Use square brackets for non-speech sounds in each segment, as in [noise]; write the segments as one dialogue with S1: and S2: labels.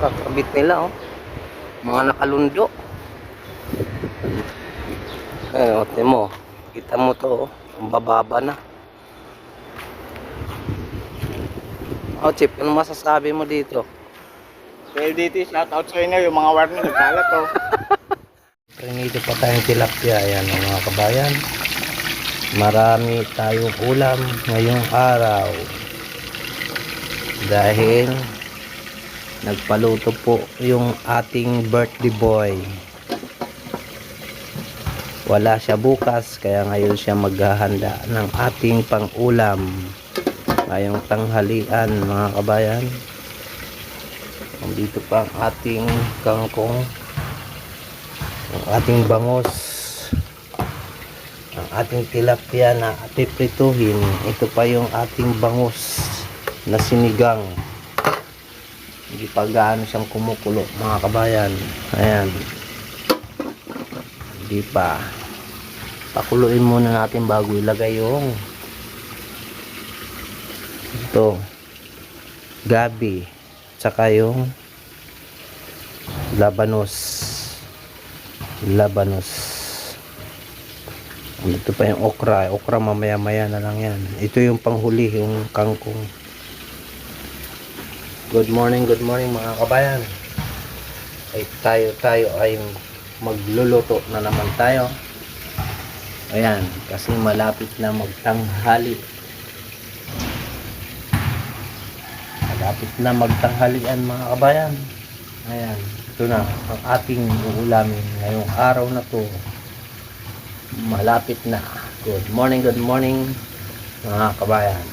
S1: kakabit nila oh. Mga nakalundo. Ayun, ote mo. Kita mo to oh. Ang bababa na. Oh, Chip, ano masasabi mo dito?
S2: PLDT, shout out sa inyo. Yung mga wire na nagkalat oh. [laughs]
S1: Prinito pa tayong tilapia. Ayan oh, mga kabayan. Marami tayong ulam ngayong araw. Dahil nagpaluto po yung ating birthday boy. Wala siya bukas kaya ngayon siya maghahanda ng ating pang-ulam. Ngayong tanghalian mga kabayan. Nandito pa ang ating kangkong. Ang ating bangos. Ang ating tilapia na piprituhin. Ito pa yung ating bangos na sinigang. Hindi pa gaano siyang kumukulo mga kabayan. Ayan. Hindi pa. Pakuluin muna natin bago ilagay yung ito. Gabi. Tsaka yung labanos. Labanos. Ito pa yung okra. Okra mamaya maya na lang yan. Ito yung panghuli yung kangkong good morning good morning mga kabayan. Ay tayo tayo ay magluluto na naman tayo. Ayan kasi malapit na magtanghali. Malapit na magtanghalian mga kabayan. Ayan ito na ang ating uulamin ngayong araw na to. Malapit na. Good morning good morning mga kabayan.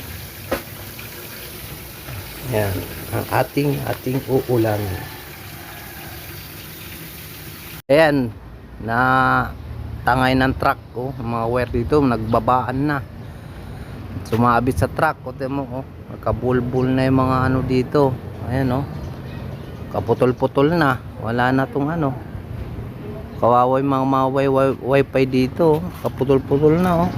S1: Ayan ang ating ating uulamin ayan na tangay ng truck oh, mga wire dito nagbabaan na. Sumabit sa truck o mo oh. Nakabulbul na yung mga ano dito. Ayan oh. Kaputol-putol na. Wala na tong ano. Kawaway mga mga wi- wifi dito oh. kaputol-putol na oh.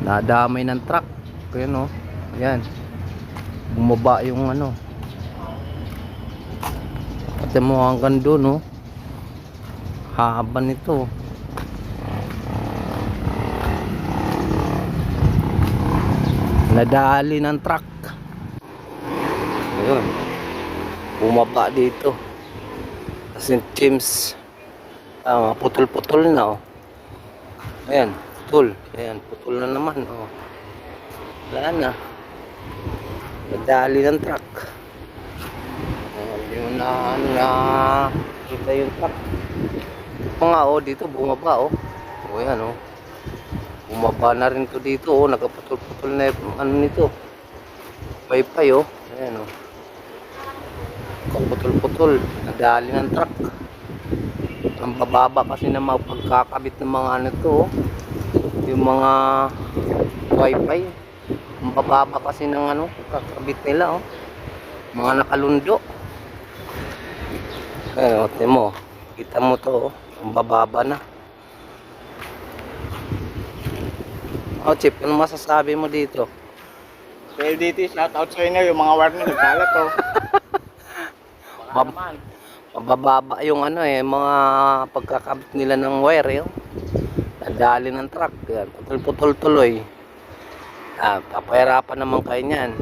S1: Nadamay ng truck. Ayan oh. Ayan bumaba yung ano. Pati mo hanggang doon oh. Haba nito. Nadali ng truck. Ayun. Bumaba dito. Kasi James. Ah, putol-putol na oh. Ayan putol. Ayan putol na naman oh. Wala na nadali ng truck. Ayan yung na ano na kita yung truck. Ito nga oh dito bumaba oh. Oh yan oh. Bumaba na rin to dito oh. Nagkaputol-putol na yung ano nito. Wifi oh. Ayan oh. Kaputol-putol. Nadali ng truck. Ang bababa kasi na magpagkakabit ng mga ano to oh. yung mga wifi ang bababa kasi ng ano kakabit nila oh mga nakalundo ayan oh mo kita mo to oh ang bababa na Oh, Chip, ano masasabi mo dito?
S2: PLDT, shout out sa inyo. Yung mga wire na nagkalat oh. Baka
S1: Mab-
S2: naman.
S1: Mabababa yung ano eh, mga pagkakabit nila ng wire eh. oh. Nadali ng truck. Putol-putol tuloy. Ah, papahirapan naman kayo niyan.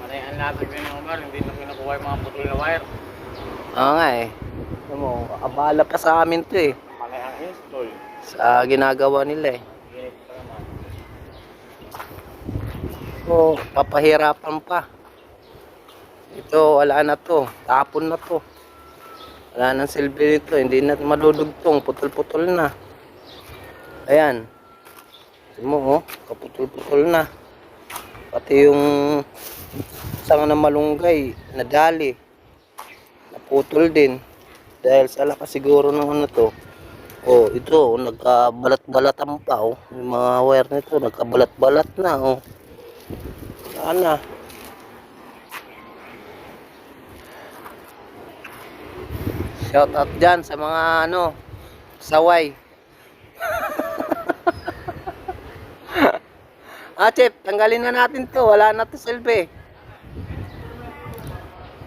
S2: Manayan natin kayo ng wire. Hindi na kinukuha yung mga putol na wire.
S1: Oo nga eh. Mo, abala pa sa amin to eh.
S2: Manayan install.
S1: Sa ginagawa nila eh. So, papahirapan pa. Ito, wala na to. Tapon na to. Wala nang silbi nito. Hindi na madudugtong. Putol-putol na. Ayan. Mo, oh. Kaputol-putol na. Pati yung sanga na malunggay, nadali. Naputol din. Dahil sa lakas siguro ng ano to. Oh, ito, nagkabalat-balatan pa, oh. Yung mga wire nito, nagkabalat-balat na, oh. Sana. Shout out dyan sa mga ano, saway. Ah, tanggalin na natin to. Wala na to silbi.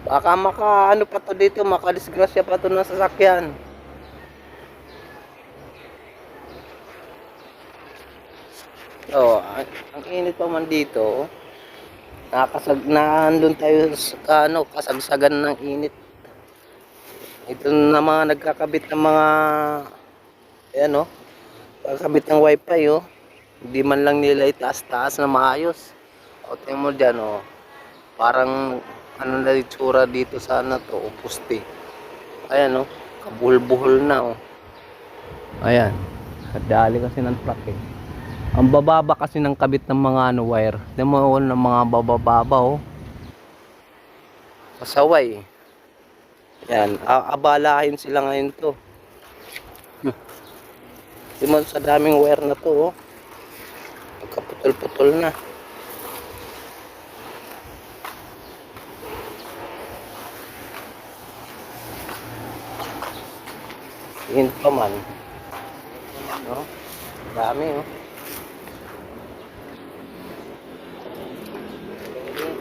S1: Baka maka ano pa to dito, makadisgrasya pa to ng sasakyan. Oh, ang, init pa man dito. oh. Nakasag na tayo sa ano, kasagsagan ng init. Ito na mga nagkakabit ng mga ayan oh. Pagkabit ng wifi oh. Hindi man lang nila itaas-taas na maayos. O tingnan mo dyan oh. Parang ano na itsura dito sa ano to, o puste. Ayan oh. Kabuhol-buhol na oh. Ayan. Kadali kasi ng truck eh. Ang bababa kasi ng kabit ng mga ano wire. Tingnan mo oh, ng mga bababa oh. Pasaway. Yan, a- abalahin sila ngayon to. Tingnan mo sa daming wire na to oh. Pagkaputol-putol na. Yun pa man. No? Dami oh.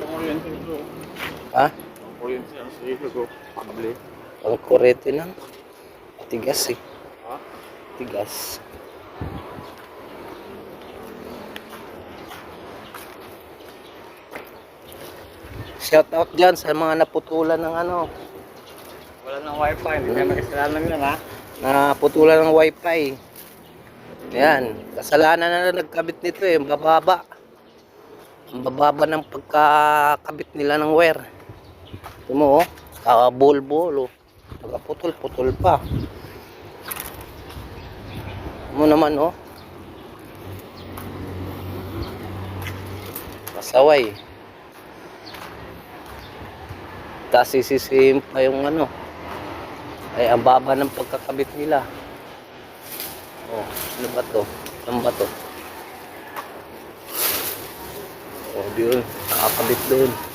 S2: Kuryente.
S1: Ha?
S2: Yung kuryente ang sige ko.
S1: Ang kurete lang. Tigas eh.
S2: Ha?
S1: Tigas. Shout out dyan sa mga naputulan ng ano,
S2: Wala nang wifi. Hindi ka nakasalanan yan ha.
S1: naputulan ng wifi. Yan, kasalanan na nagkabit nito eh, bababa. Ang bababa ng pagkakabit nila ng wire. Ito mo oh, kakabol-bol oh. Pagkaputol-putol pa. Mo naman oh. Pasaway. Tapos sisisihin pa yung ano. Ay, ang baba ng pagkakabit nila. Oh, ano ba to? Ano ba to? Oh, yun. Nakakabit doon.